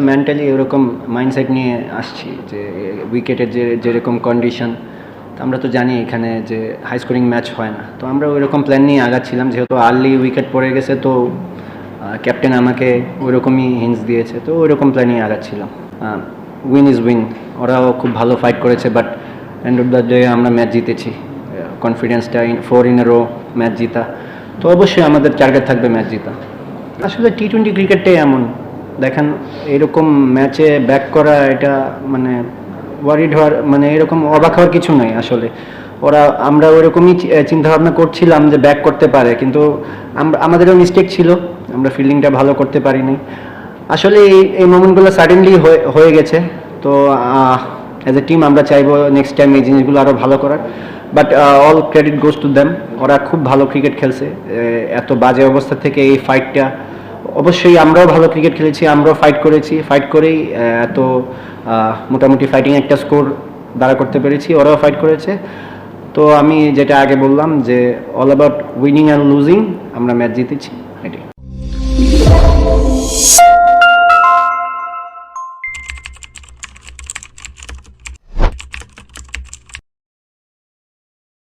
Mentally এরকম mindset নিয়ে আসছি যে উইকেটের যে যেরকম কন্ডিশন তো আমরা তো জানি এখানে যে হাই স্কোরিং ম্যাচ হয় না। তো আমরা ওইরকম প্ল্যান নিয়ে আগাচ্ছিলাম, যেহেতু আর্লি উইকেট পড়ে গেছে, তো ক্যাপ্টেন আমাকে ওইরকমই হিন্স দিয়েছে, তো ওইরকম প্ল্যান নিয়ে আগাচ্ছিলাম। উইন ইজ উইন ওরাও খুব ভালো ফাইট করেছে but end of the day আমরা ম্যাচ জিতেছি। কনফিডেন্সটা in four in row match জিতা। তো অবশ্যই আমাদের টার্গেট থাকবে ম্যাচ জিতা। আসলে টি টোয়েন্টি ক্রিকেটটাই এমন। দেখেন এরকম ম্যাচে ব্যাক করা এটা মানে ওয়ারিড হওয়ার মানে এরকম অবাক হওয়ার কিছু নয় আসলে। ওরা, আমরা ওইরকমই চিন্তা ভাবনা করছিলাম যে ব্যাক করতে পারে, কিন্তু আমাদেরও মিস্টেক ছিল। আমরা ফিল্ডিংটা ভালো করতে পারিনি। আসলে এই এই মোমেন্টগুলো সাডেনলি হয়ে গেছে। তো অ্যাজ এ টিম আমরা চাইব নেক্সট টাইম এই জিনিসগুলো আরও ভালো করার। But all credit goes to them ওরা খুব ভালো ক্রিকেট খেলছে। এত বাজে অবস্থা থেকে এই ফাইটটা অবশ্যই আমরাও ভালো ক্রিকেট খেলেছি, আমরাও ফাইট করেছি। ফাইট করেই এত মোটামুটি ফাইটিং একটা স্কোর দাঁড়া করতে পেরেছি, ওরাও ফাইট করেছে। তো আমি যেটা আগে বললাম যে all about winning and losing আমরা ম্যাচ জিতেছি। এটাই